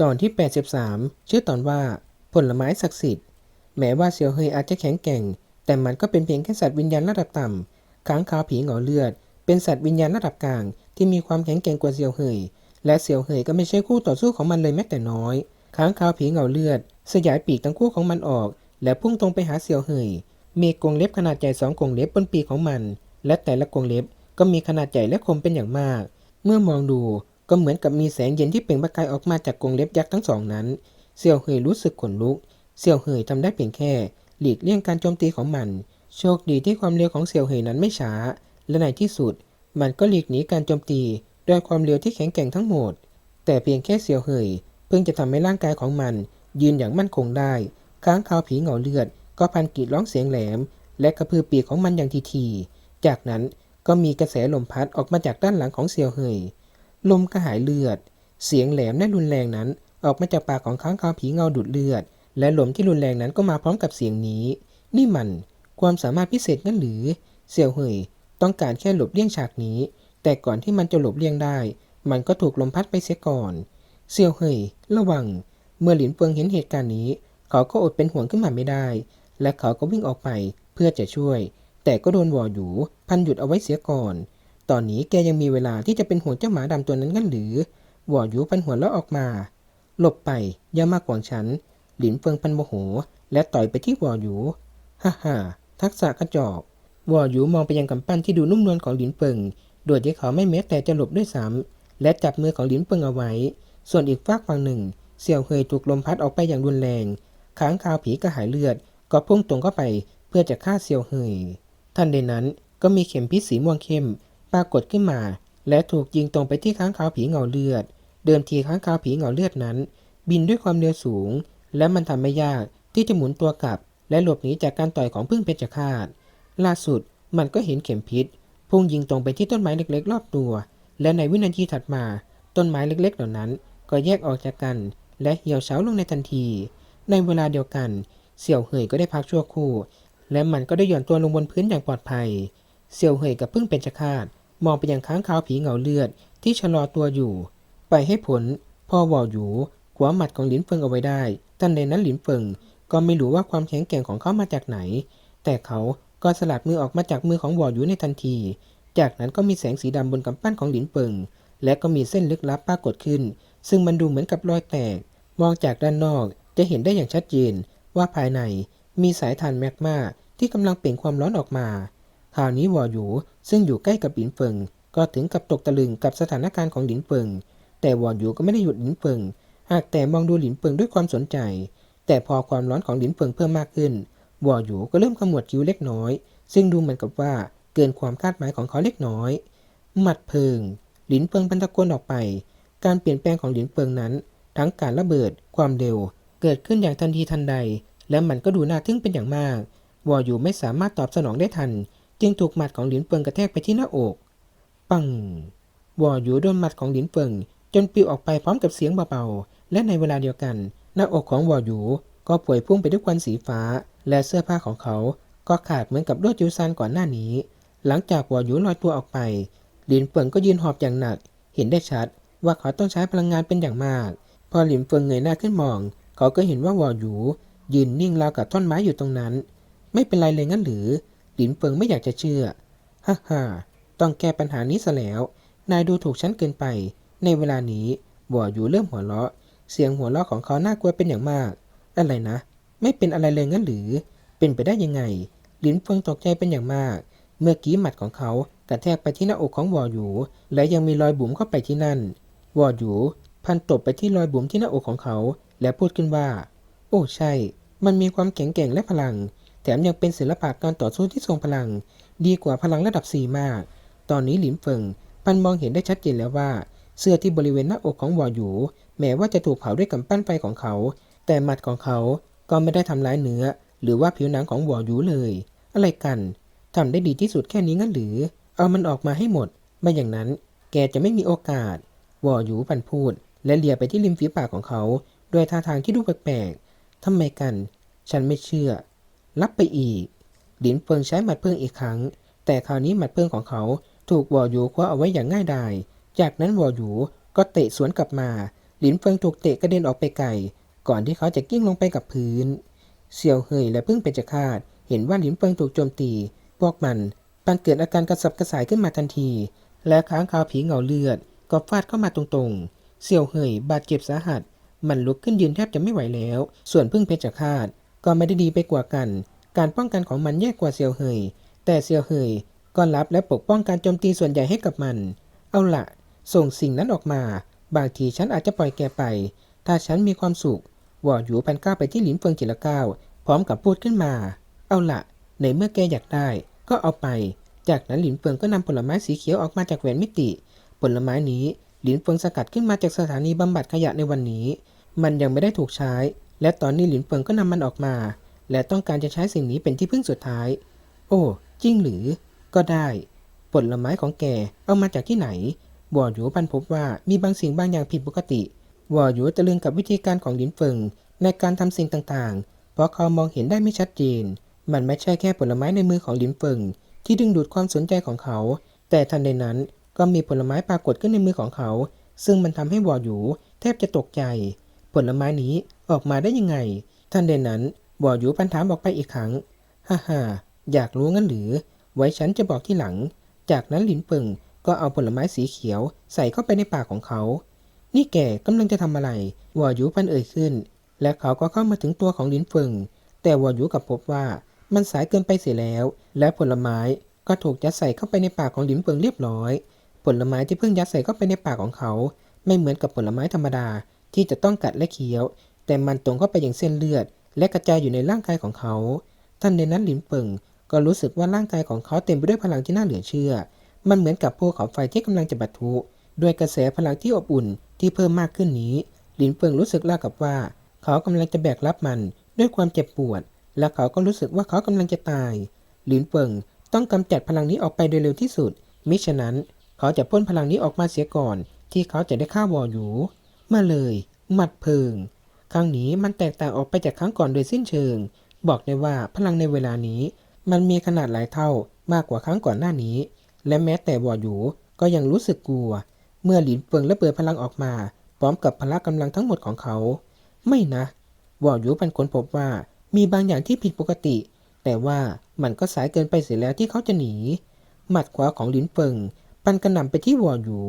ตอนที่ 83 ชื่อตอนว่าผลไม้ศักดิ์สิทธิ์ แม้ว่าเซียวเฮยอาจจะแข็งแกร่ง แต่มันก็เป็นเพียงแค่สัตว์วิญญาณระดับต่ำค้างคาวผีเหงาเลือด เป็นสัตว์วิญญาณระดับกลาง ที่มีความแข็งแกร่งกว่าเซียวเฮยและเซียวเฮยก็ไม่ใช่คู่ต่อสู้ของมันเลยแม้แต่น้อย ค้างคาวผีเหงาเลือด สยายปีกทั้งคู่ของมันออก และพุ่งตรงไปหาเซียวเฮยมีกรงเล็บขนาดใหญ่สองกรงเล็บบนปีกของมัน และแต่ละกรงเล็บก็มีขนาดใหญ่และคมเป็นอย่างมาก เมื่อมองดู ก็เหมือนกับมีแสงเย็นที่เปล่งประกายออกมาจากกรงเล็บยักษ์ทั้งสองนั้น เซี่ยวเฮยรู้สึกขนลุก เซี่ยวเฮยทำได้เพียงแค่ หลีกเลี่ยงการโจมตีของมัน โชคดีที่ความเร็วของเซี่ยวเฮยนั้นไม่ช้า และในที่สุด มันก็หลีกหนีการโจมตีด้วยความเร็วที่แข็งแกร่งทั้งหมด แต่เพียงแค่เซี่ยวเฮยเพิ่งจะทำให้ร่างกายของมัน ยืนอย่างมั่นคงได้ ค้างคาวผีเหงาเลือด ก็พันกรีดร้องเสียงแหลม และกระพือปีกของมันอย่างทีที จากนั้นก็มีกระแสลมพัดออกมาจากด้านหลังของเซี่ยวเฮย ลมกระหายเลือด เสียงแหลมและรุนแรงนั้น ออกมาจากปากของค้างคาวผีเงาดูดเลือด และลมที่รุนแรงนั้นก็มาพร้อมกับเสียงนี้ นี่มันความสามารถพิเศษงั้นหรือเซียวเฮยต้องการแค่หลบเลี่ยงฉากนี้ แต่ก่อนที่มันจะหลบเลี่ยงได้ มันก็ถูกลมพัดไปเสียก่อนเซียวเฮยระวัง เมื่อหลินเฟิงเห็นเหตุการณ์นี้ เขาก็อดเป็นห่วงขึ้นมาไม่ได้ และเขาก็วิ่งออกไปเพื่อจะช่วย แต่ก็โดนวอหยูพันหยุดเอาไว้เสียก่อน ตอนนี้แกยังมีเวลาที่จะเป็นห่วงเจ้าหมาดำตัวนั้นงั้นหรือวอยูพันหัวแล้วออกมา หลบไปอย่ามาขวางฉัน หลินเฟิงพันโมโห และต่อยไปที่วอยูฮ่าฮ่าทักษะกระจอกวอยูมองไปยังกำปั้นที่ดูนุ่มนวลของหลินเฟิงโดยที่เขาไม่แม้แต่จะหลบด้วยซ้ำและจับมือของหลินเฟิงเอาไว้ ส่วนอีกฝากฝั่งหนึ่งเสี่ยวเฮยถูกลมพัดออกไปอย่างรุนแรงค้างคาวผีกระหายเลือด ก็พุ่งตรงเข้าไปเพื่อจะฆ่าเซียวเฮยทันใดนั้นก็มีเข็มพิษสีม่วงเข้ม ปรากฏขึ้นมา และถูกยิงตรงไปที่ค้างคาวผีเงาเลือด เดิมทีค้างคาวผีเงาเลือดนั้น บินด้วยความเร็วสูง และมันทำไม่ยากที่จะหมุนตัวกลับ และหลบหนีจากการต่อยของพึ่งเพชฌฆาตล่าสุดมันก็เห็นเข็มพิษพุ่งยิงตรงไปที่ต้นไม้เล็กๆ รอบตัว และในวินาทีถัดมา ต้นไม้เล็กๆ เหล่านั้น ก็แยกออกจากกัน และเหี่ยวเฉาลงในทันที ในเวลาเดียวกัน เสี่ยวเหยก็ได้พักชั่วครู่ และมันก็ได้หย่อนตัวลงบนพื้นอย่างปลอดภัย เสี่ยวเหยกับพึ่งเป็นชคาต มองไปยังค้างคาวผีเหงาเลือดที่ชะลอตัวอยู่ ไปให้ผลพ่อวออยู่ขวาหมัดของหลินเฟิงเอาไว้ได้ทันใดนั้นหลินเฟิงก็ไม่รู้ว่าความแข็งแกร่งของเขามาจากไหน แต่เขาก็สลัดมือออกมาจากมือของวออยู่ในทันที จากนั้นก็มีแสงสีดำบนกำปั้นของหลินเฟิงและก็มีเส้นลึกลับปรากฏขึ้น ซึ่งมันดูเหมือนกับรอยแตก มองจากด้านนอกจะเห็นได้อย่างชัดเจนว่าภายในมีสายถ่านแมกมาที่กำลังเปล่งความร้อนออกมา คราวนี้วอหยูซึ่งอยู่ใกล้กับหลินเฟิง ก็ถึงกับตกตะลึงกับสถานการณ์ของหลินเฟิง แต่วอหยูก็ไม่ได้หยุดหลินเฟิง หากแต่มองดูหลินเฟิงด้วยความสนใจ แต่พอความร้อนของหลินเฟิงเพิ่มมากขึ้นวอหยูก็เริ่มขมวดคิ้วเล็กน้อย ซึ่งดูเหมือนกับว่าเกินความคาดหมายของเขาเล็กน้อย หมัดเพิง หลินเฟิงบรรตะโกนออกไป การเปลี่ยนแปลงของหลินเฟิงนั้น ทั้งการระเบิด ความเร็ว เกิดขึ้นอย่างทันทีทันใด และมันก็ดูน่าทึ่งเป็นอย่างมากวออยู่ไม่สามารถตอบสนองได้ทัน จึงถูกหมัดของหลินเฟิงกระแทกไปที่หน้าอก ปังวออยู่โดนหมัดของหลินเฟิง จนปลิวออกไปพร้อมกับเสียงเบาๆ และในเวลาเดียวกัน หน้าอกของวออยู่ก็ป่วยพุ่งไปด้วยควันสีฟ้า และเสื้อผ้าของเขา ก็ขาดเหมือนกับลวดจิวซานก่อนหน้านี้ หลังจากวออยู่ลอยตัวออกไปหลินเฟิงก็ยืนหอบอย่างหนัก เห็นได้ชัดว่าเขาต้องใช้พลังงานเป็นอย่างมาก พอหลินเฟิงเงยหน้าขึ้นมอง เขาก็เห็นว่าวออยู่ยืนนิ่งราวกับท่อนไม้อยู่ตรงนั้น ไม่เป็นไรเลยงั้นหรือ หลินเฟิงไม่อยากจะเชื่อ ฮ่าฮ่าต้องแก้ปัญหานี้ซะแล้ว นายดูถูกฉันเกินไป ในเวลานี้วออยู่เริ่มหัวเราะ เสียงหัวเราะของเขาน่ากลัวเป็นอย่างมาก อะไรนะ ไม่เป็นอะไรเลยงั้นหรือ เป็นไปได้ยังไง หลินเฟิงตกใจเป็นอย่างมาก เมื่อกี้หมัดของเขากระแทกไปที่หน้าอกของวออยู่ และยังมีรอยบุ๋มเข้าไปที่นั่น วออยู่พันตบไปที่รอยบุ๋มที่หน้าอกของเขา และพูดขึ้นว่า โอ้ใช่ มันมีความแข็งแกร่งและพลัง ถมยังเป็นศิลปะการต่อสู้ที่ทรงพลัง ดีกว่าพลังระดับสี่มาก ตอนนี้หลินเฟิงพันมองเห็นได้ชัดเจนแล้วว่า เสื้อที่บริเวณหน้าอกของวออยู่แม้ว่าจะถูกเผาด้วยกำปั้นไฟของเขา แต่หมัดของเขาก็ไม่ได้ทำร้ายเนื้อ หรือว่าผิวหนังของวออยู่เลย อะไรกันทำได้ดีที่สุดแค่นี้งั้นหรือ เอามันออกมาให้หมด ไม่อย่างนั้น แกจะไม่มีโอกาสวออยู่พันพูด และเลียไปที่ริมฝีปากของเขา ด้วยท่าทางที่ดูแปลกๆทำไมกัน ฉันไม่เชื่อ รับไปอีกหลินเฟิงใช้หมัดเพิ่งอีกครั้ง แต่คราวนี้หมัดเพิ่งของเขาถูกวอหยูคว้าเอาไว้อย่างง่ายดาย จากนั้นวอหยูก็เตะสวนกลับมาหลินเฟิงถูกเตะกระเด็นออกไปไกล ก่อนที่เขาจะกิ้งลงไปกับพื้นเซียวเฮยและพึ่งเป็นจคาด เห็นว่าหลินเฟิงถูกโจมตี พวกมันปันเกิดอาการกระสับกระส่ายขึ้นมาทันที และค้างคาวผีเหงาเลือด ก็ฟาดเข้ามาตรงๆเซียวเฮยบาดเจ็บสาหัส มันลุกขึ้นยืนแทบจะไม่ไหวแล้ว ส่วนพึ่งเพชรฆาต ก็ไม่ได้ดีไปกว่ากัน การป้องกันของมันแย่กว่าเซียวเฮย แต่เซียวเฮยก็รับและปกป้องการโจมตีส่วนใหญ่ให้กับมัน เอาละส่งสิ่งนั้นออกมา บางทีฉันอาจจะปล่อยแกไป ถ้าฉันมีความสุขวอหยูพันก้าวไปที่หลินเฟิงจิละก้าวพร้อมกับพูดขึ้นมา เอาละในเมื่อแกอยากได้ ก็เอาไป จากนั้นหลินเฟิงก็นำผลไม้สีเขียวออกมาจากแหวนมิติ ผลไม้นี้หลินเฟิงสกัดขึ้นมาจากสถานีบำบัดขยะในวันนี้ มันยังไม่ได้ถูกใช้ และตอนนี้หลินเฟิงก็นำมันออกมา และต้องการจะใช้สิ่งนี้เป็นที่พึ่งสุดท้าย โอ้จริงหรือ ก็ได้ ผลไม้ของแกเอามาจากที่ไหนวอหยูพันพบว่ามีบางสิ่งบางอย่างผิดปกติวอหยูตะลึงกับวิธีการของหลินเฟิงในการทำสิ่งต่างๆ เพราะเขามองเห็นได้ไม่ชัดเจน มันไม่ใช่แค่ผลไม้ในมือของหลินเฟิงที่ดึงดูดความสนใจของเขา แต่ทันใดนั้นก็มีผลไม้ปรากฏขึ้นในมือของเขา ซึ่งมันทำให้วอหยูแทบจะตกใจ ลไม้นี้ออกมาได้ยังไงทันใดนั้นวอหยูพันถามออกไปอีกครั้ง ฮ่าฮ่าอยากรู้งั้นหรือ ไว้ฉันจะบอกที่หลัง จากนั้นหลินเปิงก็เอาผลไม้สีเขียวใส่เข้าไปในปากของเขา นี่แกกำลังจะทำอะไรวอยูพันเอ่ยขึ้น และเขาก็เข้ามาถึงตัวของหลินเฟิง แต่วอยูกับพบว่ามันสายเกินไปเสียแล้ว และผลไม้ก็ถูกยัดใส่เข้าไปในปากของหลินเฟิงเรียบร้อย ผลไม้ที่เพิ่งยัดใส่เข้าไปในปากของเขา ไม่เหมือนกับผลไม้ธรรมดา ที่จะต้องกัดและเคี้ยว แต่มันตรงเข้าไปอย่างเส้นเลือด และกระจายอยู่ในร่างกายของเขา ท่านในนั้นหลินเฟิงก็รู้สึกว่าร่างกายของเขาเต็มไปด้วยพลังที่น่าเหลือเชื่อ มันเหมือนกับภูเขาไฟที่กำลังจะบรรทุด้วยกระแสพลังที่อบอุ่นที่เพิ่มมากขึ้นนี้ หลินเฟิงรู้สึกราวกับว่า เขากำลังจะแบกรับมันด้วยความเจ็บปวด และเขาก็รู้สึกว่าเขากำลังจะตาย หลินเฟิงต้องกำจัดพลังนี้ออกไปโดยเร็วที่สุด มิฉะนั้น เขาจะพ่นพลังนี้ออกมาเสียก่อน ที่เขาจะได้ฆ่าวออยู่ มาเลย หมัดเพิง ครั้งนี้มันแตกต่างออกไปจากครั้งก่อนโดยสิ้นเชิง บอกได้ว่าพลังในเวลานี้ มันมีขนาดหลายเท่ามากกว่าครั้งก่อนหน้านี้ และแม้แต่วอหยูก็ยังรู้สึกกลัว เมื่อหลินเฟิงระเบิดพลังออกมา พร้อมกับพละกำลังทั้งหมดของเขา ไม่นะวอหยูเป็นคนพบว่ามีบางอย่างที่ผิดปกติ แต่ว่ามันก็สายเกินไปเสียแล้วที่เขาจะหนี หมัดขวาของหลินเฟิงปันกระหน่ำไปที่วอหยู